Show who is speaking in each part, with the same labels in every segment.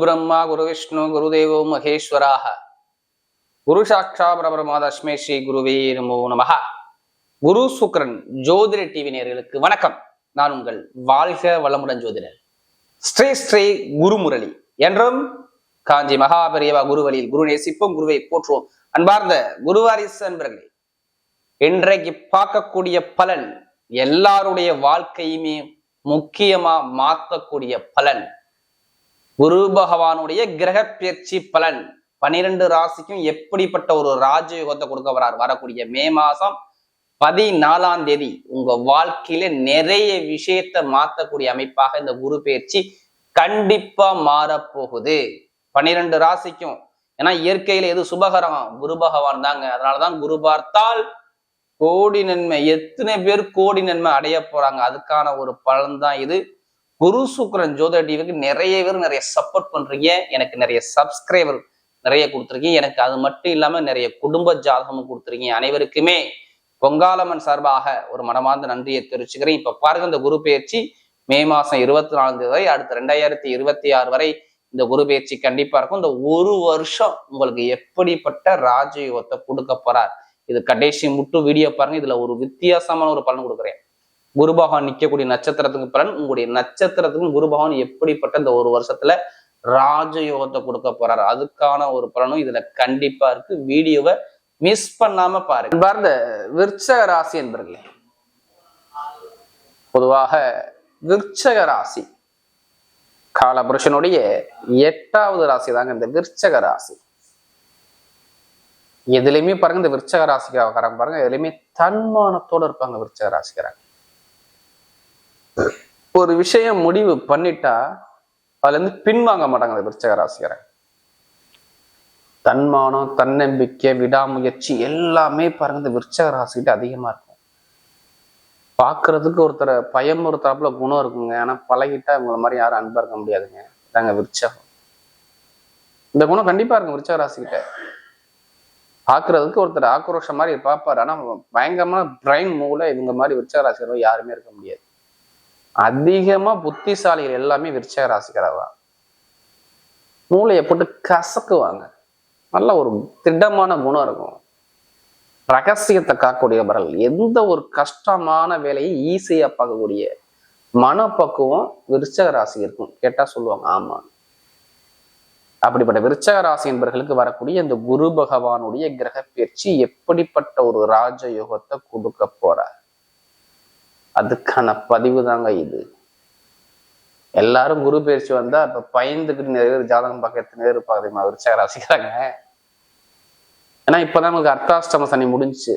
Speaker 1: பிரம்மா குரு விஷ்ணு குருதேவோ மகேஸ்வராக. குரு சாட்சா பிரபரமா தஸ்மே ஸ்ரீ குருவே நமோ நமஹ. குரு சுக்ரன் ஜோதிட டிவி நேர்களுக்கு வணக்கம். நான் உங்கள் வாழ்க வளமுடன் ஜோதிடர். ஸ்ரீ ஸ்ரீ குருமுரளி. என்றும் காஞ்சி மகாபெரியவா குருவழியில் குரு நேசிப்போம் குருவை போற்றுவோம். அன்பார்ந்த குருவாரிசு அன்பர்களே இன்றைக்கு பார்க்கக்கூடிய பலன் எல்லாருடைய வாழ்க்கையுமே முக்கியமா மாற்றக்கூடிய பலன். குரு பகவானுடைய கிரக பயிற்சி பலன். பனிரெண்டு ராசிக்கும் எப்படிப்பட்ட ஒரு ராஜயோகத்தை கொடுக்க வரார்? வரக்கூடிய மே மாசம் பதினாலாம் தேதி உங்க வாழ்க்கையில நிறைய விஷயத்தை மாத்தக்கூடிய அமைப்பாக இந்த குரு பயிற்சி கண்டிப்பா மாறப்போகுது. பனிரெண்டு ராசிக்கும். ஏன்னா இயற்கையில எது சுபகரம்? குரு பகவான் தாங்க. அதனாலதான் குரு பார்த்தால் கோடி நன்மை எத்தனை பேர் கோடி நன்மை அடைய போறாங்க. அதுக்கான ஒரு பலன் தான் இது. குரு சுக்ரன் ஜோதிட டிவிக்கு நிறைய பேர் நிறைய சப்போர்ட் பண்றீங்க. எனக்கு நிறைய சப்ஸ்கிரைபர் நிறைய கொடுத்துருக்கீங்க. எனக்கு அது மட்டும் இல்லாம நிறைய குடும்ப ஜாதகமும் கொடுத்துருக்கீங்க. அனைவருக்குமே பொங்காலம்மன் சார்பாக ஒரு மனமார்ந்த நன்றியை தெரிவிச்சுக்கிறேன். இப்ப பாருங்க இந்த குரு பயிற்சி மே மாசம் இருபத்தி நாலாம் தேதி வரை அடுத்த ரெண்டாயிரத்தி இருபத்தி ஆறு வரை இந்த குரு பயிற்சி கண்டிப்பா இருக்கும். இந்த ஒரு வருஷம் உங்களுக்கு எப்படிப்பட்ட ராஜயோகத்தை கொடுக்க போறார்? இது கடைசி முட்டு வீடியோ பாருங்க. இதுல ஒரு வித்தியாசமான ஒரு பலன் கொடுக்குறேன். குரு பகவான் நிற்கக்கூடிய நட்சத்திரத்துக்கு பலன் உங்களுடைய நட்சத்திரத்துக்கும் குரு பகவான் எப்படிப்பட்ட இந்த ஒரு வருஷத்துல ராஜயோகத்தை கொடுக்க போறாரு? அதுக்கான ஒரு பலனும் இதுல கண்டிப்பா இருக்கு. வீடியோவை மிஸ் பண்ணாம பாருங்க. பார்ந்த விருச்சக ராசி என்பர்களே பொதுவாக விருச்சக ராசி காலபுருஷனுடைய எட்டாவது ராசி தாங்க இந்த விருச்சக ராசி. எதுலையுமே பாருங்க இந்த விருச்சக ராசிக்காரங்க பாருங்க எதுலையுமே தன்மானத்தோட இருப்பாங்க விருச்சக ராசிக்காரங்க. ஒரு விஷயம் முடிவு பண்ணிட்டா அதுல இருந்து பின்வாங்க மாட்டாங்க அந்த விருச்சக ராசிக்காரங்க தன்மானம் தன்னம்பிக்கை விடாமுயற்சி எல்லாமே பாருங்க இந்த விருச்சக ராசிக்கிட்ட அதிகமா இருக்கும். பார்க்கறதுக்கு ஒருத்தரை பயம் ஒருத்தரப்புல குணம் இருக்குங்க. ஆனா பழகிட்டா இவங்கள மாதிரி யாரும் அன்பா இருக்க முடியாதுங்க. இதாங்க விருச்சகம். இந்த குணம் கண்டிப்பா இருக்கும் விருச்சக ராசிக்கிட்ட பார்க்கறதுக்கு ஒருத்தர் ஆக்ரோஷம் மாதிரி பார்ப்பாரு. ஆனா பயங்கரமான பிரைன் மூல இவங்க மாதிரி விருச்சக ராசிக்கிறவங்க யாருமே இருக்க முடியாது. அதிகமா புத்திசாலிகள் எல்லாமே விருச்சக ராசிக்கிறவா மூளையை போட்டு கசக்குவாங்க. நல்ல ஒரு திடமான குணம் இருக்கும். ரகசியத்தை காக்கக்கூடியவர்கள் எந்த ஒரு கஷ்டமான வேலையை ஈஸியா பார்க்கக்கூடிய மனப்பக்குவம் விருச்சக ராசி இருக்கும். கேட்டா சொல்லுவாங்க ஆமா. அப்படிப்பட்ட விருச்சக ராசி என்பவர்களுக்கு வரக்கூடிய இந்த குரு பகவானுடைய கிரக பயிற்சி எப்படிப்பட்ட ஒரு ராஜயோகத்தை கொடுக்க போறார்? அதுக்கான பதிவு தாங்க இது. எல்லாரும் குரு பயிற்சி வந்தா இப்ப பயந்துக்கிட்டு நிறைய பேர் ஜாதகம் பார்க்க எத்தனை பேர் இருப்பாங்க விருச்சக ராசிக்கிறாங்க ஏன்னா இப்பதான் உங்களுக்கு அர்த்தாஷ்டம சனி முடிஞ்சுச்சு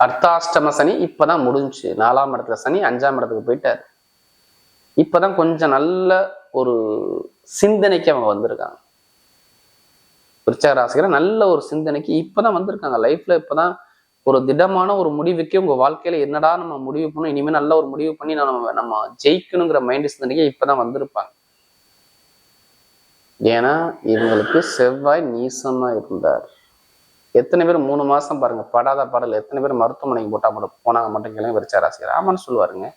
Speaker 1: அர்த்தாஷ்டம சனி இப்பதான் முடிஞ்சுச்சு நாலாம் இடத்துல சனி அஞ்சாம் இடத்துக்கு போயிட்டாரு. இப்பதான் கொஞ்சம் நல்ல ஒரு சிந்தனைக்கு அவங்க வந்திருக்காங்க. விருச்சக ராசிக்கிற நல்ல ஒரு சிந்தனைக்கு இப்பதான் வந்திருக்காங்க. லைஃப்ல இப்பதான் ஒரு திடமான ஒரு முடிவுக்கு உங்க வாழ்க்கையில என்னடா நம்ம முடிவு பண்ணணும் இனிமே நல்ல ஒரு முடிவு பண்ணி நம்ம நம்ம ஜெயிக்கணுங்கிற மைண்ட் சிந்தனைக்கே இப்பதான் வந்திருப்பாங்க. ஏன்னா இவங்களுக்கு செவ்வாய் நீசமா இருந்தார். எத்தனை பேர் மூணு மாசம் பாருங்க படாத பாடல். எத்தனை பேர் மருத்துவமனைக்கு போட்டா மட்டும் போனாங்க மட்டும் கிளம்பி விருச்சா ராசிகர் ஆமான்னு சொல்லுவாருங்க.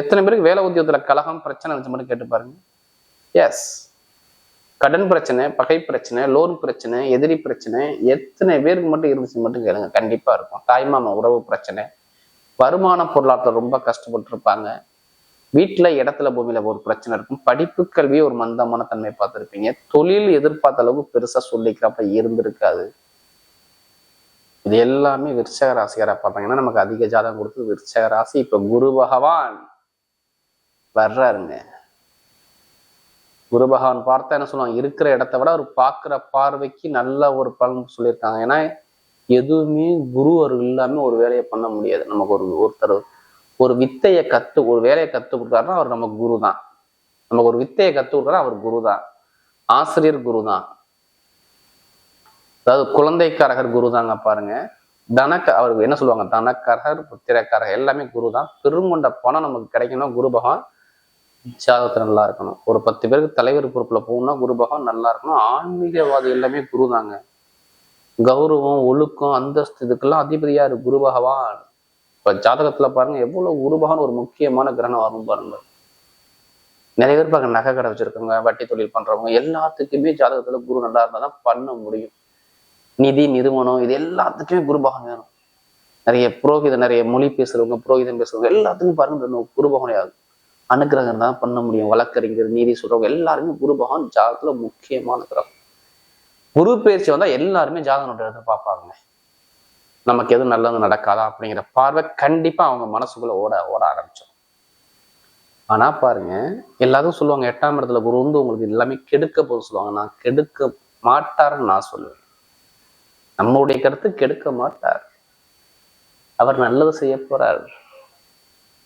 Speaker 1: எத்தனை பேருக்கு வேலை உத்தியோகத்துல கலகம் பிரச்சனை இருந்துச்சு மட்டும் கேட்டு பாருங்க. எஸ் கடன் பிரச்சனை பகை பிரச்சனை லோன் பிரச்சனை எதிரி பிரச்சனை எத்தனை பேருக்கு மட்டும் இருந்துச்சு மட்டும் கேளுங்க. கண்டிப்பாக இருக்கும். தாய்மாமா உறவு பிரச்சனை. வருமான பொருளாதாரம் ரொம்ப கஷ்டப்பட்டுருப்பாங்க. வீட்டில் இடத்துல பூமியில ஒரு பிரச்சனை இருக்கும். படிப்பு கல்வி ஒரு மந்தமான தன்மை பார்த்துருப்பீங்க. தொழில் எதிர்பார்த்த அளவுக்கு பெருசாக சொல்லிக்கிறப்ப இருந்திருக்காது. இது எல்லாமே விருச்சக ராசிகாரா பார்த்தாங்கன்னா நமக்கு அதிக ஜாதகம் கொடுத்து விருச்சக ராசி. இப்போ குரு பகவான் வர்றாருங்க. குரு பகவான் பார்த்தா என்ன சொல்லுவாங்க? இருக்கிற இடத்த விட அவர் பார்க்குற பார்வைக்கு நல்ல ஒரு பலன் சொல்லியிருக்காங்க. ஏன்னா எதுவுமே குரு அவர்கள் இல்லாம ஒரு வேலையை பண்ண முடியாது. நமக்கு ஒரு ஒருத்தர் ஒரு வித்தையை கத்து ஒரு வேலையை கற்றுக் கொடுத்தாருன்னா அவர் நமக்கு குரு தான். நமக்கு ஒரு வித்தையை கத்து கொடுத்தாரு அவர் குரு தான். ஆசிரியர் குரு தான். அதாவது குழந்தைக்காரகர் குரு தாங்க பாருங்க. தனக்க அவருக்கு என்ன சொல்லுவாங்க? தனக்கரகர் புத்திரக்காரகர் எல்லாமே குரு தான். பெருங்கொண்ட பணம் நமக்கு கிடைக்கணும் குரு பகவான் ஜாதகத்துல நல்லா இருக்கணும் ஒரு பத்து பேருக்கு தலைவர் பொறுப்புல போகணும்னா குரு பகவான் நல்லா இருக்கணும் ஆன்மீகவாதி எல்லாமே குரு தாங்க கௌரவம் ஒழுக்கம் அந்தஸ்து இதுக்கெல்லாம் அதிபதியாரு இருக்கு குரு பகவான். இப்ப ஜாதகத்துல பாருங்க எவ்வளவு குரு பகவான் ஒரு முக்கியமான கிரகணம் வரும் பாருங்க. நிறைய பேர் பாருங்க நகை கடை வச்சிருக்கவங்க வட்டி தொழில் பண்றவங்க எல்லாத்துக்குமே ஜாதகத்துல குரு நல்லா இருந்தால் தான் பண்ண முடியும். நிதி நிறுவனம் இது எல்லாத்துக்குமே குரு பகவான் வேணும். நிறைய புரோகிதம் நிறைய மொழி பேசுறவங்க புரோகிதம் பேசுறவங்க எல்லாத்துக்கும் பாருங்க இந்த குரு பகவானே ஆகும். அனுகிரகம் தான் பண்ண முடியும். வழக்கறிஞர் நீதி சொல்றவங்க எல்லாருமே குரு பகவான் ஜாதகத்துல முக்கியமான கிரகம் குரு பயிற்சி வந்தா எல்லாருமே ஜாதகம் எடுத்து பார்ப்பாங்க. நமக்கு எதுவும் நல்லது நடக்காதா அப்படிங்கிற பார்வை கண்டிப்பா அவங்க மனசுக்குள்ள ஓட ஓட ஆரம்பிச்சோம் ஆனா பாருங்க எல்லாரும் சொல்லுவாங்க எட்டாம் இடத்துல குரு வந்து உங்களுக்கு எல்லாமே கெடுக்க போது சொல்லுவாங்க. நான் கெடுக்க மாட்டாருன்னு நான் சொல்லுவேன். நம்மளுடைய கருத்து கெடுக்க மாட்டார். அவர் நல்லது செய்ய போறார்.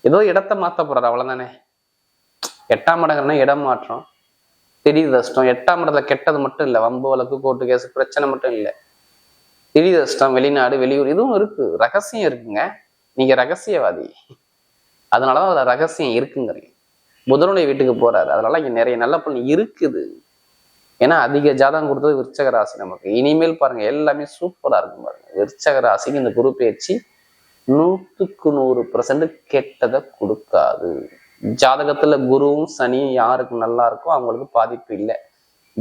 Speaker 1: ஏதோ இடத்த மாத்த போறாரு அவ்வளவுதானே? எட்டாம் இடங்கள்னா இடம் மாற்றம். திடீர் கஷ்டம் எட்டாம் இடத்துல கெட்டது மட்டும் இல்லை. வம்பு வழக்கு கோர்ட்டு கேஸ் பிரச்சனை மட்டும் இல்லை. திடீர் கஷ்டம் வெளிநாடு வெளியூர் இதுவும் இருக்கு. ரகசியம் இருக்குங்க. நீங்க ரகசியவாதி. அதனாலதான் அதுல ரகசியம் இருக்குங்கிறீங்க. புதனுடைய வீட்டுக்கு போறாரு. அதனால இங்க நிறைய நல்ல பொண்ணு இருக்குது. ஏன்னா அதிக ஜாதகம் கொடுத்தது விருச்சக ராசி நமக்கு. இனிமேல் பாருங்க எல்லாமே சூப்பரா இருக்கும் பாருங்க. விருச்சக ராசிக்கு இந்த குரு பயிற்சி நூற்றுக்கு நூறு பர்சன்ட் கெட்டதை கொடுக்காது. ஜாதகத்துல குருவும் சனியும் யாருக்கு நல்லா இருக்கோ அவங்களுக்கு பாதிப்பு இல்லை.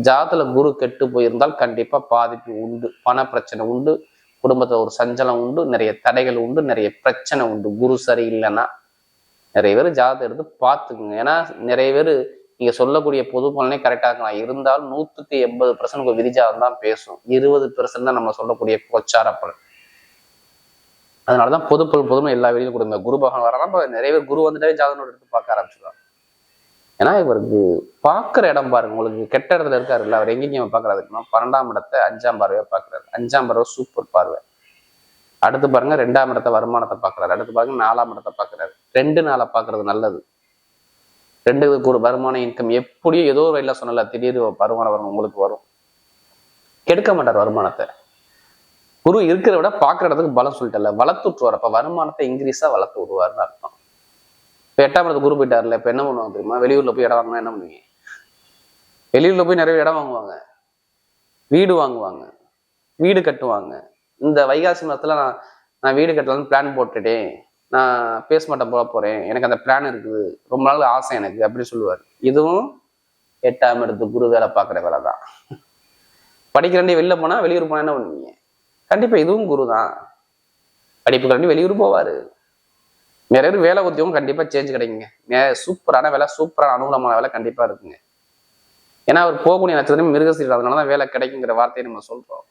Speaker 1: ஜாதத்துல குரு கெட்டு போயிருந்தால் கண்டிப்பா பாதிப்பு உண்டு. பண பிரச்சனை உண்டு. குடும்பத்துல ஒரு சஞ்சலம் உண்டு. நிறைய தடைகள் உண்டு. நிறைய பிரச்சனை உண்டு. குரு சரியில்லைன்னா நிறைய பேர் ஜாதகத்தை எடுத்து பார்த்துக்குங்க. ஏன்னா நிறைய பேர் நீங்க சொல்லக்கூடிய பொது பலனே கரெக்டா இருக்கலாம். இருந்தாலும் நூற்றுக்கு எண்பது பர்சன்ட் விதிஜாதம் தான் பேசும். இருபது பெர்சன்ட் தான் நம்ம சொல்லக்கூடிய கோச்சார பலன். அதனாலதான் பொது பொருள் பொதுமை எல்லா வெளியிலும் கொடுங்க. குரு பகவான் வரலாம் நிறைய பேர் குரு வந்துட்டாவே ஜாதகம் எடுத்து பார்க்க ஆரம்பிச்சிடுவாங்க ஏன்னா இவருக்கு பார்க்குற இடம் பாருங்க. உங்களுக்கு கெட்ட இடத்துல இருக்காரு இல்லை அவர் எங்கேயும் பார்க்கறாருன்னா பன்னெண்டாம் இடத்தை அஞ்சாம் பார்வையை பார்க்குறாரு. அஞ்சாம் பார்வை சூப்பர் பார்வை. அடுத்து பாருங்க ரெண்டாம் இடத்த வருமானத்தை பார்க்குறாரு. அடுத்து பாருங்க நாலாம் இடத்தை பார்க்குறாரு. ரெண்டு நாளை பார்க்கறது நல்லது. ரெண்டு கூட வருமானம் இன்கம் எப்படியும் ஏதோ ஒரு வழியில் சொன்னல திடீர் வருமானம் வரும் உங்களுக்கு வரும். கெடுக்க மாட்டார் வருமானத்தை. குரு இருக்கிற விட பார்க்குற இடத்துக்கு பலம் சொல்லிட்டல வளர்த்து விட்டுருவார். அப்போ வருமானத்தை இன்க்ரீஸாக வளர்த்து விடுவார்னு அர்த்தம். இப்போ எட்டாம் இடத்து குரு போயிட்டார்ல இப்போ என்ன பண்ணுவாங்க தெரியுமா? வெளியூரில் போய் இடம் வாங்கினா என்ன பண்ணுவீங்க? வெளியூரில் போய் நிறைய இடம் வாங்குவாங்க. வீடு வாங்குவாங்க. வீடு கட்டுவாங்க. இந்த வைகாசி மாதத்தில் நான் நான் வீடு கட்டலாம்னு பிளான் போட்டுட்டேன். நான் பேச மாட்டேன் போக போகிறேன் எனக்கு அந்த பிளான் இருக்குது. ரொம்ப நாள் ஆசை எனக்கு அப்படின்னு சொல்லுவார். இதுவும் எட்டாம் இடத்து குரு வேலை பார்க்குற வேலை தான் படிக்கிறண்டே வெளில போனால் வெளியூர் போனால் என்ன பண்ணுவீங்க? கண்டிப்பா இதுவும் குரு தான் படிப்பு கிளம்பி வெளியூர் போவாரு. நிறைய பேர் வேலை உத்தியோகம் கண்டிப்பா சேஞ்ச் கிடைக்குங்க. சூப்பரான வேலை சூப்பரான அனுகூலமான வேலை கண்டிப்பா இருக்குங்க. ஏன்னா அவர் போகக்கூடிய நட்சத்திரம் மிருகசீரர் அதனால தான் வேலை கிடைக்குங்கிற வார்த்தையை நம்ம சொல்றோம்.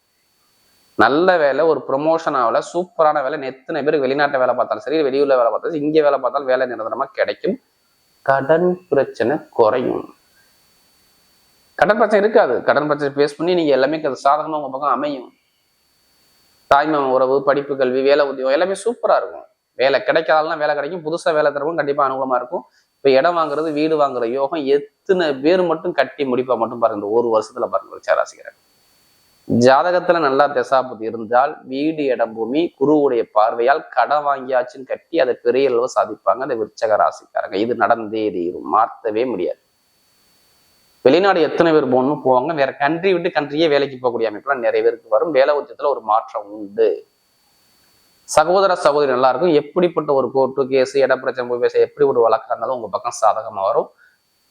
Speaker 1: நல்ல வேலை ஒரு ப்ரொமோஷன் ஆகல சூப்பரான வேலை எத்தனை பேர் வெளிநாட்டு வேலை பார்த்தாலும் சரி வெளியூர்ல வேலை பார்த்தாலும் இங்கே வேலை பார்த்தாலும் வேலை நிரந்தரமாக கிடைக்கும். கடன் பிரச்சனை குறையும். கடன் பிரச்சனை இருக்காது. கடன் பிரச்சனை பேஸ் பண்ணி நீங்க எல்லாமே அது உங்கள் உங்க பக்கம் அமையும். தாய்மாம உறவு படிப்பு கல்வி வேலை உத்தியோகம் எல்லாமே சூப்பராக இருக்கும். வேலை கிடைக்காதெல்லாம் வேலை கிடைக்கும். புதுசாக வேலை தரவும் கண்டிப்பாக அனுகூலமாக இருக்கும். இப்போ இடம் வாங்குறது வீடு வாங்குற யோகம் எத்தனை பேர் மட்டும் கட்டி முடிப்பா மட்டும் பாருங்க. இந்த ஒரு வருஷத்துல பாருங்க விருச்சிகராசிக்கிறேன் ஜாதகத்துல நல்லா தசாபுத்தி இருந்தால் வீடு இடம் பூமி குருவுடைய பார்வையால் கடன் வாங்கியாச்சுன்னு கட்டி அதை பெரிய அளவு சாதிப்பாங்க அந்த விருச்சக ராசிக்காரங்க. இது நடந்தே தீரும். மாற்றவே முடியாது. வெளிநாடு எத்தனை பேர் போகணும் போவாங்க. வேற கண்ட்ரி விட்டு கண்ட்ரியே வேலைக்கு போகக்கூடிய அமைப்புலாம் நிறைய பேருக்கு வரும். வேலை உச்சத்துல ஒரு மாற்றம் உண்டு. சகோதர சகோதரி நல்லா இருக்கும். எப்படிப்பட்ட ஒரு கோர்ட்டு கேஸ் இடப்பிரச்சனை போய் பேச எப்படி ஒரு வழக்காக இருந்தாலும் உங்க பக்கம் சாதகமா வரும்.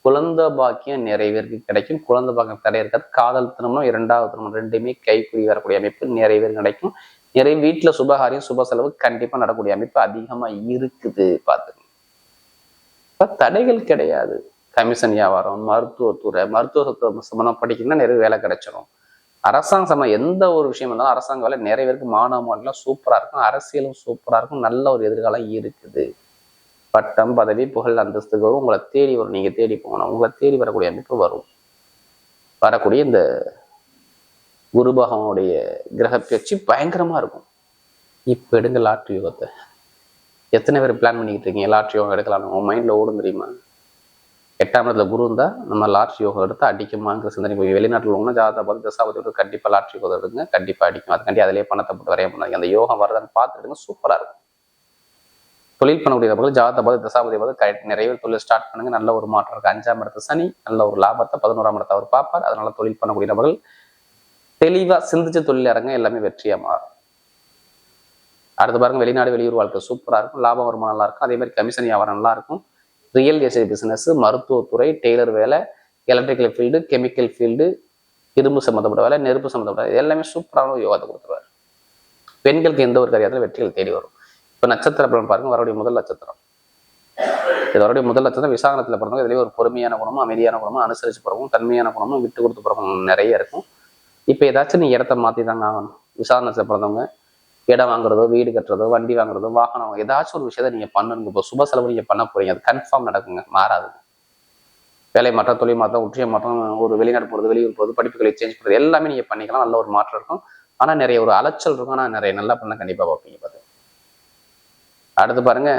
Speaker 1: குழந்தை பாக்கியம் நிறைய பேருக்கு கிடைக்கும். குழந்தை பாக்கியம் தடை இருக்காது. காதல் திருமணம் இரண்டாவது திருமணம் ரெண்டுமே கைக்குறி வரக்கூடிய அமைப்பு நிறைய பேர் கிடைக்கும். நிறைய வீட்டுல சுபகாரியம் சுப செலவு கண்டிப்பா நடக்கக்கூடிய அமைப்பு அதிகமா இருக்குது. பாத்துங்க இப்ப தடைகள் கிடையாது. கமிஷன் வியாபாரம் மருத்துவத்துறை மருத்துவ சம்பந்தம் படிக்கணும்னா நிறைய வேலை கிடைச்சிடும் அரசாங்க சம்பந்தம் எந்த ஒரு விஷயம் இருந்தாலும் அரசாங்க வேலை நிறைய பேருக்கு மாணவ மாணவர்கள்லாம் சூப்பரா இருக்கும் அரசியலும் சூப்பரா இருக்கும் நல்ல ஒரு எதிர்காலம் இருக்குது. பட்டம் பதவி புகழ் அந்தஸ்து கௌரவம் உங்களை தேடி வரும் நீங்க தேடி போகணும். உங்களை தேடி வரக்கூடிய அமைப்பு வரும். வரக்கூடிய இந்த குரு பகவானுடைய கிரக பயிற்சி பயங்கரமா இருக்கும். இப்ப எடுங்க லாட்ரி யோகத்தை. எத்தனை பேர் பிளான் பண்ணிக்கிட்டு இருக்கீங்க? லாட்ரி யோகம் எடுக்கலாம் உங்கள் மைண்ட்ல ஓடும் தெரியுமா? எட்டாம் இடத்துல குரு இருந்தால் நம்ம லாட்ரி யோகம் எடுத்து அடிக்குமாங்கிற சிந்தனை போய் வெளிநாட்டில் உங்க ஜாதகத்தை பார்த்து தசாபதி எடுத்து கண்டிப்பா லாட்ரி யோகம் எடுங்க கண்டிப்பா அடிக்கும். அதுக்காண்டி அதிலேயே பணத்தை போட்டு வரைய பண்ணாங்க அந்த யோகம் வருதான்னு பார்த்துட்டு சூப்பரா இருக்கும். தொழில் பண்ணக்கூடிய நபர்கள் ஜாதகத்தை பார்த்து தசாபதி பார்த்து கரெக்ட் நிறைய தொழில் ஸ்டார்ட் பண்ணுங்க. நல்ல ஒரு மாற்றம் இருக்கு. அஞ்சாம் இடத்து சனி நல்ல ஒரு லாபத்தை பதினோராம் இடத்தை அவர் பார்ப்பார். அதனால தொழில் பண்ணக்கூடிய நபர்கள் தெளிவா சிந்திச்சு தொழில் இறங்க எல்லாமே வெற்றியாக மாறும். அடுத்து பாருங்க வெளிநாடு வெளியூர் வாழ்க்கை சூப்பரா இருக்கும். லாபம் வருமானம் நல்லா இருக்கும். அதே மாதிரி கமிஷன் வியாபாரம் நல்லா இருக்கும். ரியல் எஸ்டேட் பிஸ்னஸ் மருத்துவத்துறை டெய்லர் வேலை எலக்ட்ரிக்கல் ஃபீல்டு கெமிக்கல் ஃபீல்டு இரும்பு சம்மந்தப்பட்ட வேலை நெருப்பு சம்மந்தப்பட்ட வேலை எல்லாமே சூப்பரான ஒரு யோகத்தை கொடுத்துருவார். பெண்களுக்கு எந்த ஒரு காரியத்தில் வெற்றிகள் தேடி வரும். இப்போ நட்சத்திர பலன் பாருங்க வரக்கூடிய முதல் நட்சத்திரம். இது வரக்கூடிய முதல் நட்சத்திரம் விசாகனத்தில் பிறந்தவங்க இதுலேயே ஒரு பொறுமையான குணமும் அமைதியான குணமும் அனுசரிச்சு பிறகும் தன்மையான குணமும் விட்டு கொடுத்து பிறகும் நிறைய இருக்கும். இப்போ ஏதாச்சும் நீ இடத்த மாற்றி தாங்க ஆகணும். விசாகனத்தில் பிறந்தவங்க இடம் வாங்குறதோ வீடு கட்டுறதோ வண்டி வாங்குறதோ வாகனம் ஏதாச்சும் ஒரு விஷயத்த நீங்க பண்ணணுங்க. இப்போ சுப செலவு நீங்க பண்ண போறீங்க. அது கன்ஃபார்ம் நடக்குங்க. மாறாது. வேலை மாற்றம் தொழில் மாற்றம் உற்றிய மாற்றம் ஒரு வெளிநாடு போகிறது வெளியூர் போகிறது படிப்புகளை சேஞ்ச் பண்ணுறது எல்லாமே நீங்க பண்ணிக்கலாம். நல்ல ஒரு மாற்றம் இருக்கும். ஆனா நிறைய ஒரு அலைச்சல் இருக்கும். ஆனால் நிறைய நல்லா பண்ண கண்டிப்பா பார்ப்பீங்க பார்த்து. அடுத்து பாருங்க.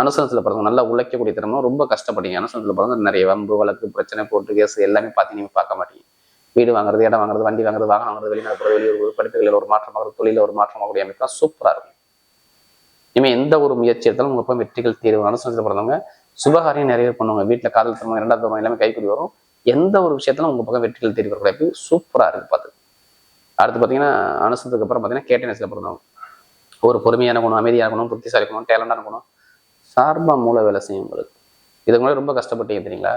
Speaker 1: அனுசனத்தில் பிறந்தவங்க நல்லா உழைக்கக்கூடிய திறமை. ரொம்ப கஷ்டப்படுங்க அனுசனத்தில் பிறந்த நிறைய வம்பு வழக்கு பிரச்சனை போட்டு கேஸ் எல்லாமே பார்த்து நீங்கள் பார்க்க மாட்டீங்க. வீடு வாங்குறது இடம் வாங்குறது வண்டி வாங்குறது வாகனம் வாங்குறது வெளிநாடு போகிறது வெளியூர் படிப்புகளில் ஒரு மாற்றம் ஆகுறது தொழில ஒரு மாற்றம் ஆகக்கூடிய அமைப்புலாம் சூப்பரா இருக்கும். இனிமே எந்த ஒரு முயற்சி எடுத்தாலும் உங்க பக்கம் வெற்றிகள் தீர்வு அனுசனத்துல பிறந்தவங்க சுபகாரியம் நிறைய பேர் பண்ணுவாங்க. வீட்டுல காதல் திருமணம் இரண்டாவது திருமணம் எல்லாமே கைக்கூடி வரும். எந்த ஒரு விஷயத்திலும் உங்க பக்கம் வெற்றிகள் தீர்வு வரக்கூடிய சூப்பராக சூப்பரா இருக்கு பார்த்து. அடுத்து பார்த்தீங்கன்னா அனுசனத்துக்கு அப்புறம் பார்த்தீங்கன்னா கேட்டனஸ்ல பிறந்தவங்க. ஒரு பொறுமையான குணம் அமைதியான குணம் புத்திசாலி குணம் டேலண்டான குணம் சார்பா மூளை வேலை செய்யும் உங்களுக்கு இதுக்கு முன்னாடி ரொம்ப கஷ்டப்பட்டீங்க தெரியுங்களா?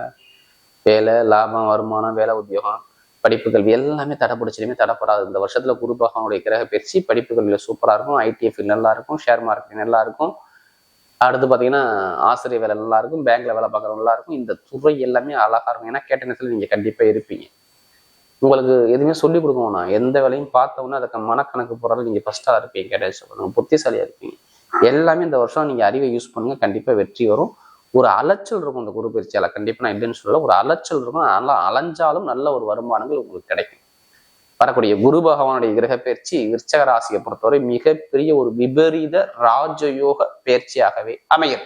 Speaker 1: வேலை லாபம் வருமானம் வேலை உத்தியோகம் படிப்பு கல்வி எல்லாமே தடைப்பிடிச்சிலுமே தடைப்படாது. இந்த வருஷத்துல குரு பகவானுடைய கிரக பயிற்சி படிப்பு கல்வியில சூப்பரா இருக்கும். ஐடிஎஃப் நல்லா இருக்கும். ஷேர் மார்க்கெட் நல்லா இருக்கும். அடுத்து பாத்தீங்கன்னா ஆசிரியர் வேலை நல்லா இருக்கும். பேங்க்ல வேலை பார்க்குறவங்க நல்லா இருக்கும். இந்த துறை எல்லாமே அழகா இருக்கும். ஏன்னா கேட்ட நேரத்துல நீங்க கண்டிப்பா இருப்பீங்க. உங்களுக்கு எதுவுமே சொல்லிக் கொடுக்கணும்னா எந்த வேலையும் பார்த்தோன்னா அதுக்கு மனக்கணக்கு போறாலும் நீங்க ஃபர்ஸ்டா இருப்பீங்க. கேட்ட சொல்லுங்க புத்திசாலியா இருப்பீங்க. எல்லாமே இந்த வருஷம் நீங்க அறிவை யூஸ் பண்ணுங்க. கண்டிப்பா வெற்றி வரும். ஒரு அலைச்சல் இருக்கும் இந்த குரு பயிற்சியால் கண்டிப்பா நான் இல்லைன்னு சொல்லல. ஒரு அலைச்சல் இருக்கும். நல்லா அலைஞ்சாலும் நல்ல ஒரு வருமானங்கள் உங்களுக்கு கிடைக்கும். வரக்கூடிய குரு பகவானுடைய கிரக பயிற்சி விருச்சக ராசியை பொறுத்தவரை மிகப்பெரிய ஒரு விபரீத ராஜயோக பயிற்சியாகவே அமையும்.